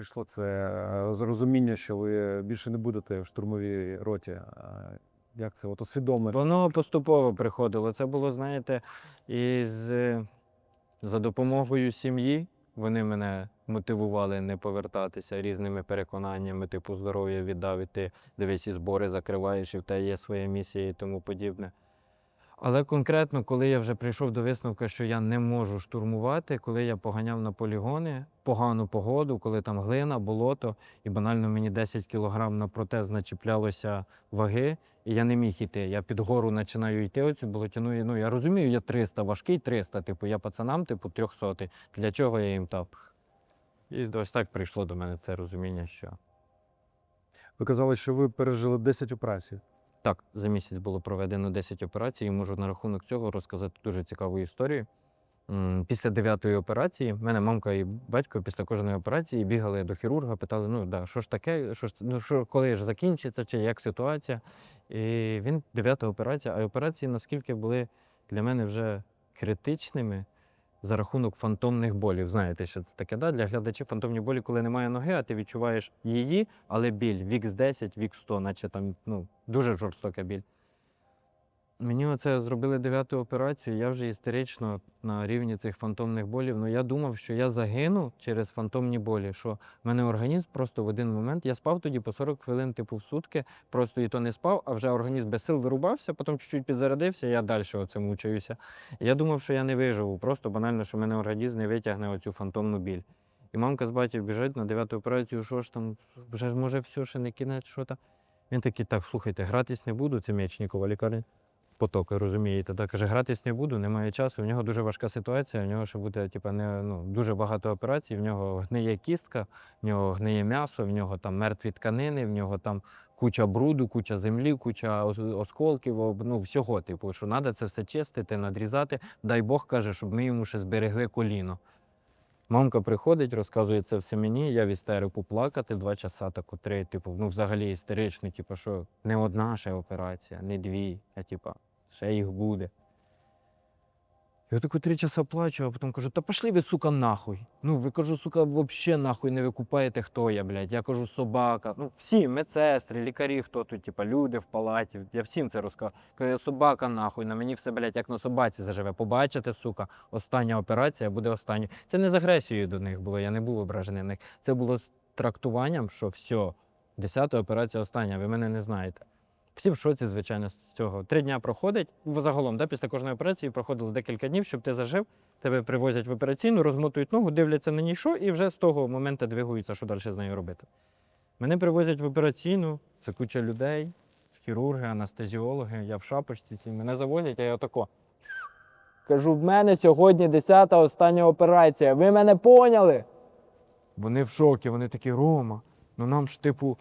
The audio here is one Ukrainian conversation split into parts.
прийшло це е, зрозуміння, що ви більше не будете в штурмовій роті? Як це от усвідомити? Воно поступово приходило. Це було, знаєте, із е, за допомогою сім'ї. Вони мене мотивували не повертатися різними переконаннями, типу здоров'я віддав, і ти дивись і збори закриваєш, і в тебе є своя місія і тому подібне. Але конкретно, коли я вже прийшов до висновку, що я не можу штурмувати, коли я поганяв на полігони, погану погоду, коли там глина, болото, і банально мені 10 кілограм на протез начіплялося ваги, і я не міг йти. Я під гору починаю йти, оцю болотяну. Ну я розумію, я 300, важкий 300, типу, я пацанам, типу, 300. Для чого я їм там? І ось так прийшло до мене це розуміння, що Ви казали, що ви пережили 10 операцій. Так, за місяць було проведено 10 операцій, і можу на рахунок цього розказати дуже цікаву історію. Після дев'ятої операції в мене мамка і батько після кожної операції бігали до хірурга, питали: ну да, що ж таке, що ж, ну, що, коли ж закінчиться, чи як ситуація. І він дев'ята операція, а операції наскільки були для мене вже критичними за рахунок фантомних болів. Знаєте, що це таке? Да? Для глядачів фантомні болі, коли немає ноги, а ти відчуваєш її, але біль вік з 10, вік 100, наче там ну, дуже жорстока біль. Мені оце зробили дев'яту операцію, я вже істерично на рівні цих фантомних болів. Ну я думав, що я загину через фантомні болі, що в мене організм просто в один момент. Я спав тоді по 40 хвилин, типу, в сутки, просто і то не спав, а вже організм без сил вирубався, потім чуть-чуть підзарядився, я далі оце мучаюся. Я думав, що я не виживу, просто банально, що мене організм не витягне оцю фантомну біль. І мамка з батьком біжить на дев'яту операцію, що ж там, вже може все ще не кінець, що там. Він такий, так, слухайте, гратись не буду, це М'ячнікова лікарня потоки, розумієте. Так, каже, гратись не буду, немає часу. У нього дуже важка ситуація, у нього ще буде типу, не, ну, дуже багато операцій, в нього гниє кістка, в нього гниє м'ясо, в нього там мертві тканини, в нього там куча бруду, куча землі, куча осколків, ну, всього, типу, що треба це все чистити, надрізати. Дай Бог каже, щоб ми йому ще зберегли коліно. Мамка приходить, розказує це все мені, я в істерику плакати два часа, так три, типу, ну взагалі істерично, типу, що не одна ще операція, не дві, а типу, ще їх буде. Я таку три часа плачу, а потім кажу, та пошли ви, сука, нахуй. Ну, ви кажу, сука, взагалі нахуй не викупаєте, хто я, блядь. Я кажу, собака. Ну, всі, медсестри, лікарі, хто тут, типа, люди в палаті. Я всім це розказую. Кажу, я собака нахуй, на мені все, блядь, як на собаці заживе. Побачите, сука, остання операція буде останньою. Це не з агресією до них було, я не був ображений на них. Це було з трактуванням, що все, десята операція остання, ви мене не знаєте. Всі в шоці, звичайно, з цього. Три дня проходить. Загалом, да, після кожної операції проходило декілька днів, щоб ти зажив. Тебе привозять в операційну, розмотують ногу, дивляться на ній і вже з того моменту двигаються, що далі з нею робити. Мене привозять в операційну, це куча людей, хірурги, анестезіологи, я в шапочці, ці мене заводять, а я отако. Кажу, в мене сьогодні 10-та остання операція. Ви мене поняли? Вони в шокі, вони такі, Рома, ну нам ж, типу,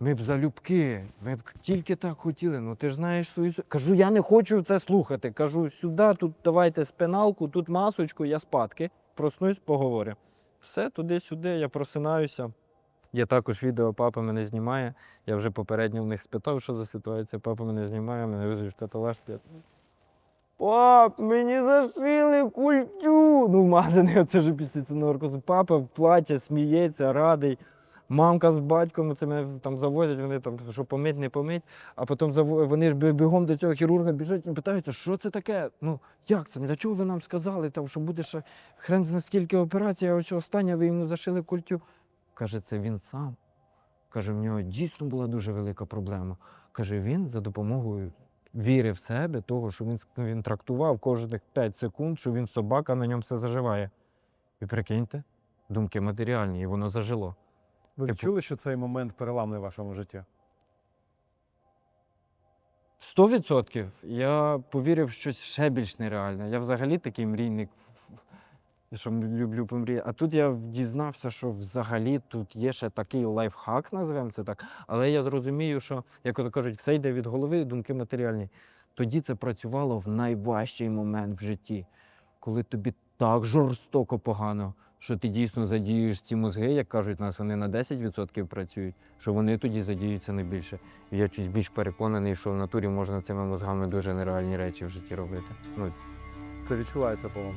ми б залюбки, ми б тільки так хотіли. Ну ти ж знаєш свою. Кажу, я не хочу це слухати. Кажу, сюди, тут давайте спиналку, тут масочку, я спадки. Проснусь, поговорю. Все, туди-сюди, я просинаюся. Є також відео, папа мене знімає. Я вже попередньо в них спитав, що за ситуація. Папа мене знімає, мене везуть в каталаж. Я... Пап, мені зашили культю. Ну, мазаний, оце ж після цього наркозу. Папа плаче, сміється, радий. Мамка з батьком це мене там завозять, вони там що помить, не помить. А потім вони ж бігом до цього хірурга біжать і питаються, що це таке? Ну як це? Для чого ви нам сказали? Там, що буде ще хрен зна скільки операцій, а ось остання ви йому зашили культю. Каже, це він сам. Каже, в нього дійсно була дуже велика проблема. Каже, він за допомогою віри в себе, того, що він, він трактував кожних 5 секунд, що він собака, на ньому все заживає. І прикиньте, думки матеріальні, і воно зажило. Ви Типу- відчули, що цей момент переламний в вашому житті? Сто відсотків. Я повірив в щось ще більш нереальне. Я взагалі такий мрійник, що люблю помріяти. А тут я дізнався, що взагалі тут є ще такий лайфхак, називаємо це так. Але я зрозумію, що, як ото кажуть, все йде від голови, думки матеріальні. Тоді це працювало в найважчий момент в житті, коли тобі так жорстоко погано, що ти дійсно задіюєш ці мозги, як кажуть, нас вони на 10% працюють, що вони тоді задіються не більше. Я чуть більш переконаний, що в натурі можна цими мозгами дуже нереальні речі в житті робити. Ну, Це відчувається по вам.